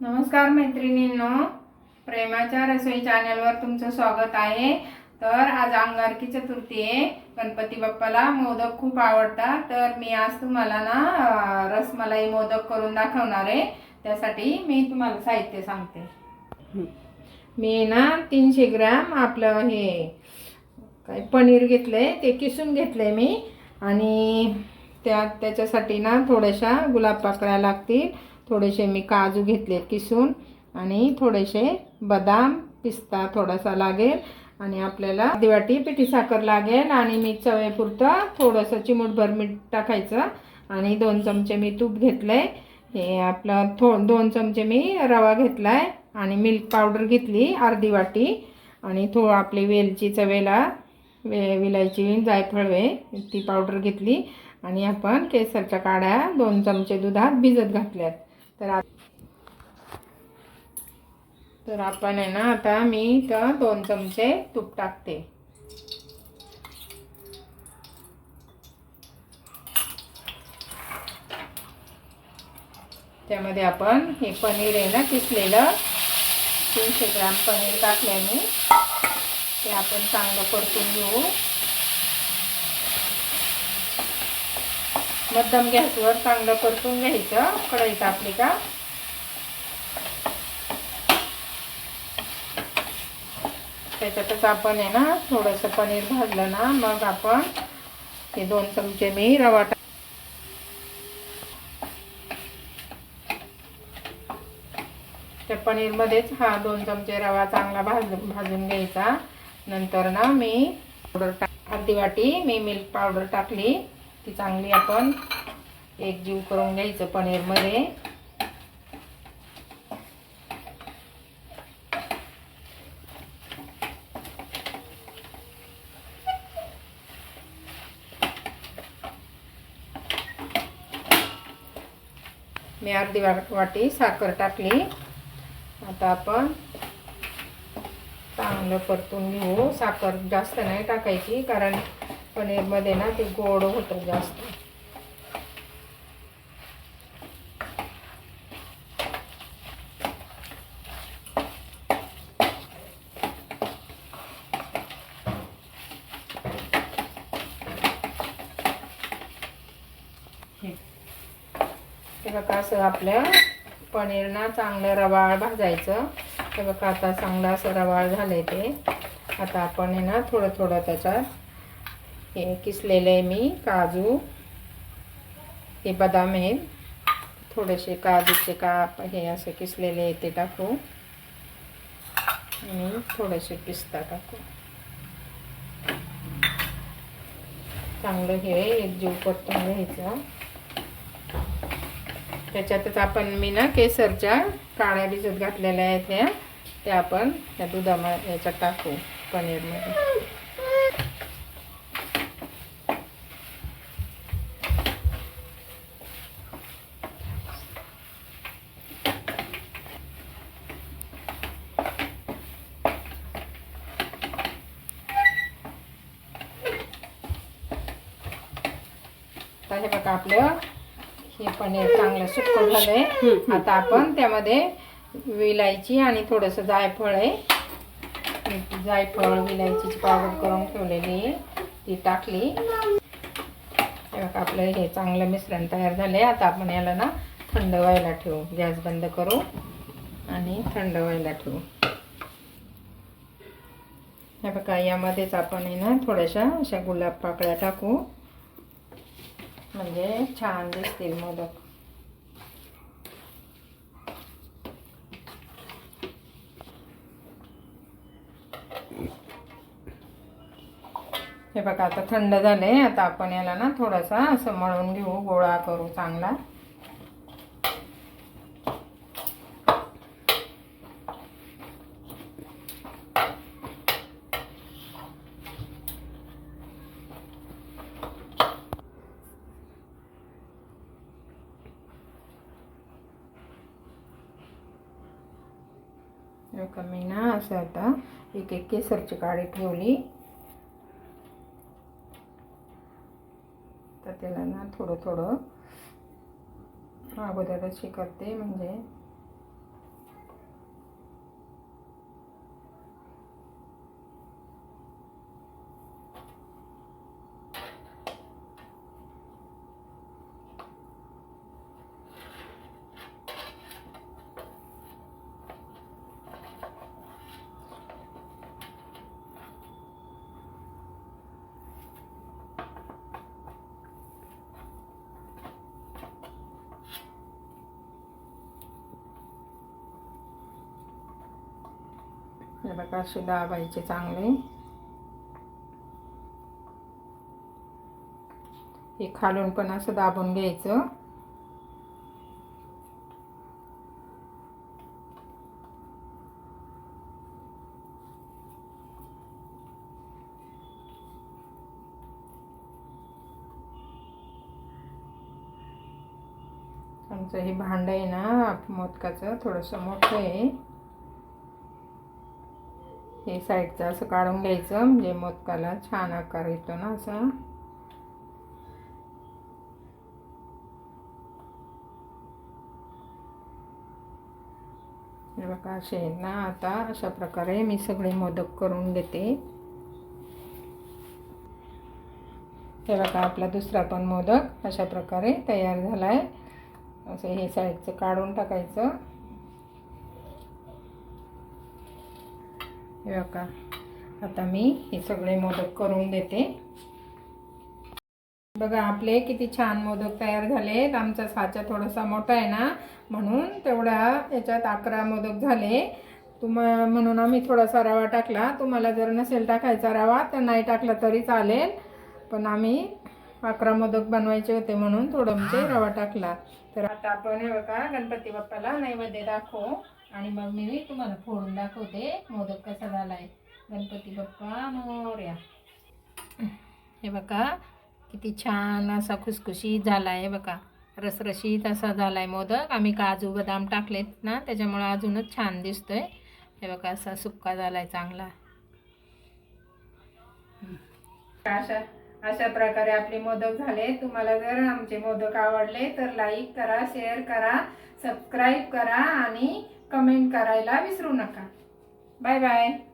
नमस्कार मैत्रिणींनो. प्रेमाच्या रसोई चॅनलवर तुमचं स्वागत आहे. तर आज अंगारकी चतुर्थी आहे. गणपती बाप्पाला मोदक खूप आवडतात. तर मी आज तुम्हाला ना रसमलाई मोदक करून दाखवणार आहे. त्यासाठी मी तुम्हाला साहित्य सांगते. मी ना तीनशे ग्रॅम आपलं हे काय पनीर घेतलंय ते किसून घेतलंय मी. आणि त्या त्याच्यासाठी ना थोड्याशा गुलाब पाकळ्या लागतील. थोडेसे मी काजू घेतले किसून आणि थोडेसे बदाम पिस्ता थोडासा लागेल आणि आपल्याला अर्धी वाटी पिठी साखर लागेल आणि मी चवेपुरतं थोडंसं चिमूटभर मीठ टाकायचं आणि दोन चमचे मी तूप घेतलंय. हे आपलं थो दोन चमचे मी रवा घेतलाय आणि मिल्क पावडर घेतली अर्धी वाटी आणि थो आपली वेलची चवेला वे विलायची जायफळ ती पावडर घेतली आणि आपण केसरच्या काड्या दोन चमचे दुधात भिजत घातल्यात. तर आ- तर आपण आहे ना आता मी इथं दोन चमचे तूप टाकते. त्यामध्ये आपण हे पनीर आहे ना किसलेलं तीनशे ग्राम पनीर टाकल्याने ते आपण चांगलं परतून घेऊ. मध्यम गॅसवर चांगलं परतून घ्यायचं. कढई टाकली का? त्याच्यातच आपण आहे ना थोडंसं पनीर भाजलं ना मग आपण हे दोन चमचे मी रवा टाक त्या पनीरमध्येच हा दोन चमचे रवा चांगला भाज भाजून घ्यायचा. नंतर ना मी पावडर टाक अर्धी वाटी मी मिल्क पावडर टाकली. ती चांगली आपण एक जीव करून घ्यायचं पनीरमध्ये. मी अर्धी वाटी साखर टाकली. आता आपण चांगलं परतून घेऊ. साखर जास्त नाही टाकायची कारण पनीरमध्ये ना ते गोड होतं जास्त. हे. बघा असं आपलं पनीर ना चांगलं रवाळ भाजायचं. हे बघा आता चांगलं असं रवाळ झालंय ते. आता आपण आहे ना थोडं थोडं त्याच्यात हे किसलेले आहे मी काजू. हे बदाम आहेत थोडेसे काजूचे काप हे असे किसलेले आहे ते टाकू. आणि थोडेसे पिस्ता टाकू. चांगलं हे एकजीव परतून घ्यायचं. त्याच्यातच आपण मी ना केसरच्या काळ्या भिजत घातलेल्या आहेत ह्या. त्या आपण त्या दुधामध्ये याच्यात टाकू पनीरमध्ये. आता हे बघा आपलं. हे पनीर चांगलं सुक्क झालंय. आता आपण त्यामध्ये विलायची आणि थोडंसं जायफळ आहे. जायफळ विलायचीची पावडर करून ठेवलेली ती टाकली. हे बघा आपलं हे चांगलं मिश्रण तयार झालंय. आता आपण याला ना थंड व्हायला ठेवू. गॅस बंद करू आणि थंड व्हायला ठेवू. हे बघा यामध्येच आपण आहे ना थोड्याशा अशा गुलाब पाकळ्या टाकू. म्हणजे छान दिसतील मोदक. हे बघा आता थंड झाले आता आपण याला ना थोडासा असं मळून घेऊ गोळा करू चांगला. कमी ना असं आता एक एक केसरची काळी ठेवली तर त्याला ना थोडं थोडं अगोदरच हे करते म्हणजे हे बघा असे दाबायचे चांगले. हे खालून पण असं दाबून घ्यायचं. आमचं हे भांडं आहे ना मोदकाचं थोडंसं मोठं आहे. हे साईडचं असं काढून घ्यायचं. म्हणजे मोदकाला छान आकार येतो ना असा. हे बघा असे आहेत ना आता. अशा प्रकारे मी सगळे मोदक करून घेते. हे बघा आपला दुसरा पण मोदक अशा प्रकारे तयार झाला आहे असं हे साईडचं काढून टाकायचं. हे बघा. आता मी हे सगळे मोदक करून देते. बघा आपले किती छान मोदक तयार झालेत. आमचा साचा थोडासा मोठा आहे ना म्हणून तेवढ्या याच्यात अकरा मोदक झाले. तुम म्हणून आम्ही थोडासा रवा टाकला. तुम्हाला जर नसेल टाकायचा रवा तर नाही टाकला तरी चालेल. पण आम्ही अकरा मोदक बनवायचे होते म्हणून थोडं म्हणजे रवा टाकला. तर आता आपण हे बघा गणपती बाप्पाला नैवेद्य दाखवू. आणि मग मी तुम्हाला फोडून दाखवते. मोदक कसा झालाय? गणपती बाप्पा मोर्या. हे बघा किती छान असा खुसखुशीत झाला आहे बघा रसरशीत असा झाला आहे मोदक. आम्ही काजू बदाम टाकलेत ना त्याच्यामुळं अजूनच छान दिसतोय. हे बघा असा सुक्का झाला आहे चांगला. अशा अशा प्रकारे आपले मोदक झाले. तुम्हाला जर आमचे मोदक आवडले तर लाईक करा शेअर करा सबस्क्राईब करा आणि कमेंट करायला विसरू नका. Bye bye.